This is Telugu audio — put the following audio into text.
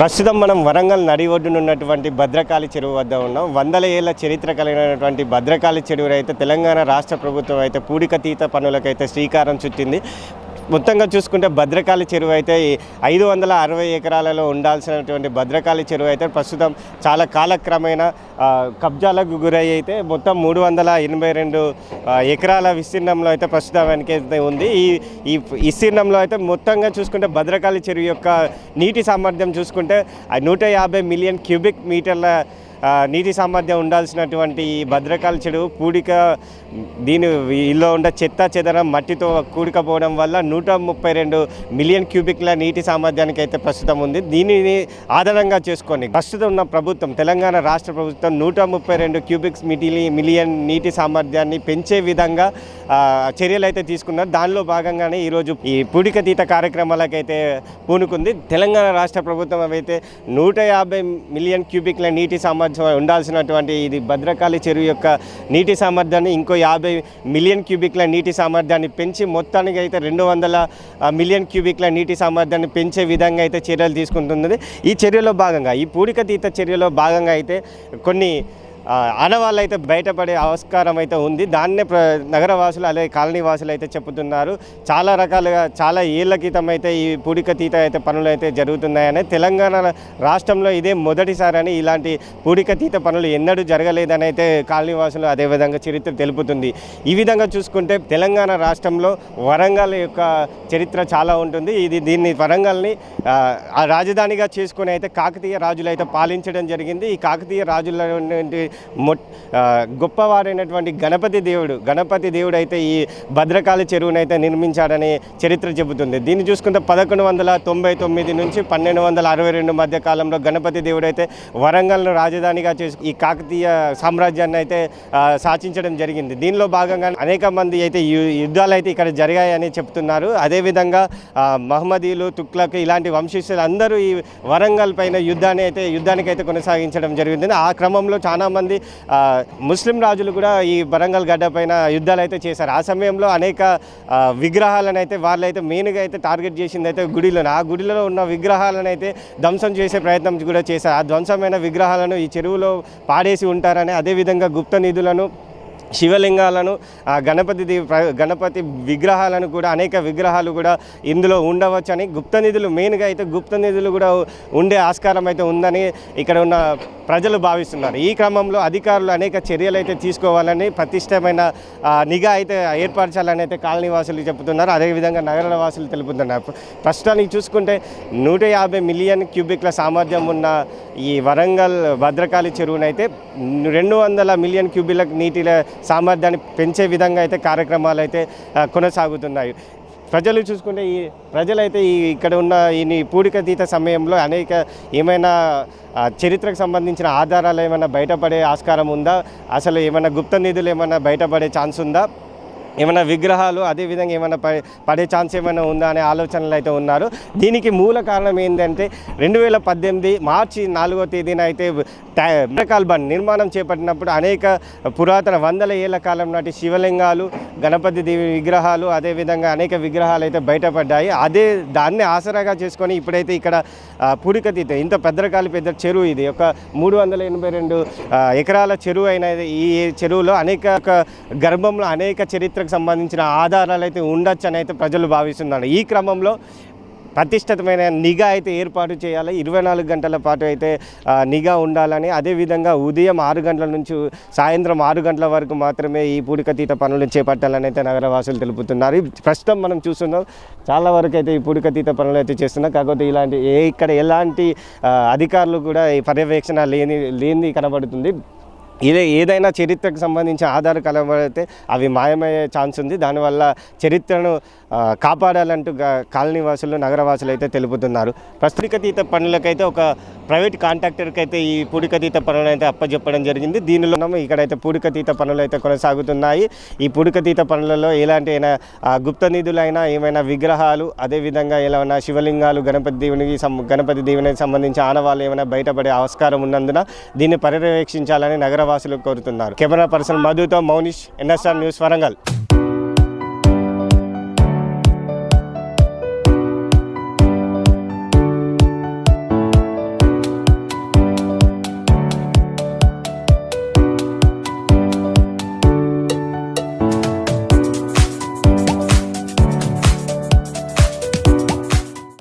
ప్రస్తుతం మనం వరంగల్ నడి ఒడ్డున ఉన్నటువంటి భద్రకాళి చెరువు వద్ద ఉన్నాం. వందల ఏళ్ళ చరిత్ర కలిగినటువంటి భద్రకాళి చెరువు అయితే తెలంగాణ రాష్ట్ర ప్రభుత్వం అయితే పూడికతీత పనులకైతే శ్రీకారం చుట్టింది. మొత్తంగా చూసుకుంటే భద్రకాళి చెరువు అయితే ఐదు వందల అరవై ఎకరాలలో ఉండాల్సినటువంటి భద్రకాళి చెరువు అయితే ప్రస్తుతం చాలా కాలక్రమేణా కబ్జాలకు గురై అయితే మొత్తం మూడు వందల ఎనభై రెండు ఎకరాల విస్తీర్ణంలో అయితే ప్రస్తుతానికి అయితే ఉంది. ఈ ఈ విస్తీర్ణంలో అయితే మొత్తంగా చూసుకుంటే భద్రకాళి చెరువు యొక్క నీటి సామర్థ్యం చూసుకుంటే నూట యాభై మిలియన్ క్యూబిక్ మీటర్ల నీటి సామర్థ్యం ఉండాల్సినటువంటి ఈ భద్రకాల చెడు పూడిక దీని ఇల్లు ఉండే చెత్త చెదరం మట్టితో కూడికపోవడం వల్ల నూట ముప్పై రెండు మిలియన్ క్యూబిక్ల నీటి సామర్థ్యానికి అయితే ప్రస్తుతం ఉంది. దీనిని ఆధారంగా చేసుకొని ప్రస్తుతం ఉన్న ప్రభుత్వం తెలంగాణ రాష్ట్ర ప్రభుత్వం నూట ముప్పై రెండు క్యూబిక్స్ మిటిలి మిలియన్ నీటి సామర్థ్యాన్ని పెంచే విధంగా చర్యలు అయితే తీసుకున్నారు. దానిలో భాగంగానే ఈరోజు ఈ పూడికతీత కార్యక్రమాలకైతే పూనుకుంది. తెలంగాణ రాష్ట్ర ప్రభుత్వం అయితే నూట యాభై మిలియన్ క్యూబిక్ల నీటి సామర్థ్యం ఉండాల్సినటువంటి ఇది భద్రకాళి చెరువు యొక్క నీటి సామర్థ్యాన్ని ఇంకో యాభై మిలియన్ క్యూబిక్ల నీటి సామర్థ్యాన్ని పెంచి మొత్తానికి అయితే రెండు వందల మిలియన్ క్యూబిక్ల నీటి సామర్థ్యాన్ని పెంచే విధంగా అయితే చర్యలు తీసుకుంటుంది ఈ చర్యలో భాగంగా ఈ పూడికతీత చర్యలో భాగంగా అయితే కొన్ని ఆనవాళ్ళు అయితే బయటపడే ఆస్కారం అయితే ఉంది. దాన్నే ప్ర నగరవాసులు అలాగే కాలనీ వాసులు అయితే చెబుతున్నారు. చాలా రకాలుగా చాలా ఏళ్ళ క్రితం అయితే ఈ పూడికతీత అయితే పనులు అయితే జరుగుతున్నాయని తెలంగాణ రాష్ట్రంలో ఇదే మొదటిసారని ఇలాంటి పూడికతీత పనులు ఎన్నడూ జరగలేదని అయితే కాలనీ వాసులు అదేవిధంగా చరిత్ర తెలుపుతుంది. ఈ విధంగా చూసుకుంటే తెలంగాణ రాష్ట్రంలో వరంగల్ యొక్క చరిత్ర చాలా ఉంటుంది. ఇది దీన్ని వరంగల్ని రాజధానిగా చేసుకుని అయితే కాకతీయ రాజులు అయితే పాలించడం జరిగింది. ఈ కాకతీయ రాజుల నుండి మొ ఆ, గణపతి దేవుడు గణపతి దేవుడు అయితే ఈ భద్రకాళి చెరువునైతే నిర్మించాడని చరిత్ర చెబుతుంది. దీన్ని చూసుకుంటే పదకొండు వందల తొంభై తొమ్మిది నుంచి పన్నెండు వందల అరవై రెండు మధ్య కాలంలో గణపతి దేవుడు అయితే వరంగల్ను రాజధానిగా చేసి ఈ కాకతీయ సామ్రాజ్యాన్ని అయితే శాసించడం జరిగింది. దీనిలో భాగంగా అనేక మంది అయితే యు- యుద్ధాలు అయితే ఇక్కడ జరిగాయని చెప్తున్నారు. అదేవిధంగా మహమ్మదీలు తుక్లక్ ఇలాంటి వంశస్థులు అందరూ ఈ వరంగల్ పైన యుద్ధాన్ని అయితే యుద్ధానికి అయితే కొనసాగించడం జరిగింది. ఆ క్రమంలో చాలా మంది ముస్లిం రాజులు కూడా ఈ వరంగల్ గడ్డ పైన యుద్ధాలు అయితే చేశారు. ఆ సమయంలో అనేక విగ్రహాలను అయితే వాళ్ళైతే మెయిన్గా అయితే టార్గెట్ చేసింది అయితే గుడిలో ఆ గుడిలో ఉన్న విగ్రహాలను అయితే ధ్వంసం చేసే ప్రయత్నం కూడా చేశారు. ఆ ధ్వంసమైన విగ్రహాలను ఈ చెరువులో పాడేసి ఉంటారని అదేవిధంగా గుప్త నిధులను శివలింగాలను ఆ గణపతి గణపతి విగ్రహాలను కూడా అనేక విగ్రహాలు కూడా ఇందులో ఉండవచ్చని గుప్త నిధులు మెయిన్గా అయితే గుప్త నిధులు కూడా ఉండే ఆస్కారం అయితే ఉందని ఇక్కడ ఉన్న ప్రజలు భావిస్తున్నారు. ఈ క్రమంలో అధికారులు అనేక చర్యలు అయితే తీసుకోవాలని ప్రతిష్టమైన నిఘా అయితే ఏర్పరచాలని అయితే కాలనీవాసులు చెబుతున్నారు. అదేవిధంగా నగర వాసులు తెలుపుతున్నారు. ప్రస్తుతానికి చూసుకుంటే నూట యాభై మిలియన్ క్యూబిక్ల సామర్థ్యం ఉన్న ఈ వరంగల్ భద్రకాళి చెరువునైతే రెండు వందల మిలియన్ క్యూబిక్ల నీటిల సామర్థ్యాన్ని పెంచే విధంగా అయితే కార్యక్రమాలు అయితే కొనసాగుతున్నాయి. ప్రజలు చూసుకుంటే ఈ ప్రజలైతే ఈ ఇక్కడ ఉన్న ఈ పూడికతీత సమయంలో అనేక ఏమైనా చరిత్రకు సంబంధించిన ఆధారాలు ఏమైనా బయటపడే ఆస్కారం ఉందా? అసలు ఏమైనా గుప్త నిధులు ఏమైనా బయటపడే ఛాన్స్ ఉందా? ఏమైనా విగ్రహాలు అదేవిధంగా ఏమైనా పడే పడే ఛాన్స్ ఏమైనా ఉందా అనే ఆలోచనలు అయితే ఉన్నారు. దీనికి మూల కారణం ఏంటంటే రెండు వేల పద్దెనిమిది మార్చి నాలుగో తేదీన అయితే టైకాల్ బండ్ నిర్మాణం చేపట్టినప్పుడు అనేక పురాతన వందల ఏళ్ళ కాలం నాటి శివలింగాలు గణపతి దేవి విగ్రహాలు అదేవిధంగా అనేక విగ్రహాలు అయితే బయటపడ్డాయి. అదే దాన్ని ఆసరాగా చేసుకొని ఇప్పుడైతే ఇక్కడ పూడికతీత ఇంత పెద్దరకాలి పెద్ద చెరువు ఇది. ఒక మూడు వందల ఎనభై రెండు ఎకరాల చెరువు అయిన ఈ చెరువులో అనేక గర్భంలో అనేక చరిత్రకు సంబంధించిన ఆధారాలు అయితే ఉండొచ్చు అని అయితే ప్రజలు భావిస్తున్నారు. ఈ క్రమంలో ప్రతిష్ఠితమైన నిఘా అయితే ఏర్పాటు చేయాలి. ఇరవై నాలుగు గంటల పాటు అయితే నిఘా ఉండాలని. అదేవిధంగా ఉదయం ఆరు గంటల నుంచి సాయంత్రం ఆరు గంటల వరకు మాత్రమే ఈ పూడికతీత పనులు చేపట్టాలని అయితే నగరవాసులు తెలుపుతున్నారు. ప్రస్తుతం మనం చూస్తున్నాం చాలా వరకు అయితే ఈ పూడికతీత పనులు అయితే చేస్తున్నాం కాకపోతే ఇలాంటి ఏ ఇక్కడ ఎలాంటి అధికారులు కూడా ఈ పర్యవేక్షణ లేని లేని కనబడుతుంది. ఇదే ఏదైనా చరిత్రకు సంబంధించిన ఆధార కలబడితే అవి మాయమయ్యే ఛాన్స్ ఉంది. దానివల్ల చరిత్రను కాపాడాలంటూ కాలనీ వాసులు నగరవాసులు అయితే తెలుపుతున్నారు. ప్రస్తుతికతీత పనులకైతే ఒక ప్రైవేట్ కాంట్రాక్టర్కి అయితే ఈ పూడికతీత పనులు అయితే అప్పచెప్పడం జరిగింది. దీనిలో మనం ఇక్కడైతే పూడికతీత పనులు అయితే కొనసాగుతున్నాయి. ఈ పూడికతీత పనులలో ఎలాంటి అయినా గుప్త నిధులైనా ఏమైనా విగ్రహాలు అదేవిధంగా ఏమైనా శివలింగాలు గణపతి దేవునికి గణపతి దేవునికి సంబంధించి ఆనవాళ్ళు ఏమైనా బయటపడే ఆస్కారం ఉన్నందున దీన్ని పర్యవేక్షించాలని వాసులు కోరుతున్నారు. కెమెరా పర్సన్ మధుతో మౌనిష్ ఎన్ఎస్ఆర్ న్యూస్ వరంగల్.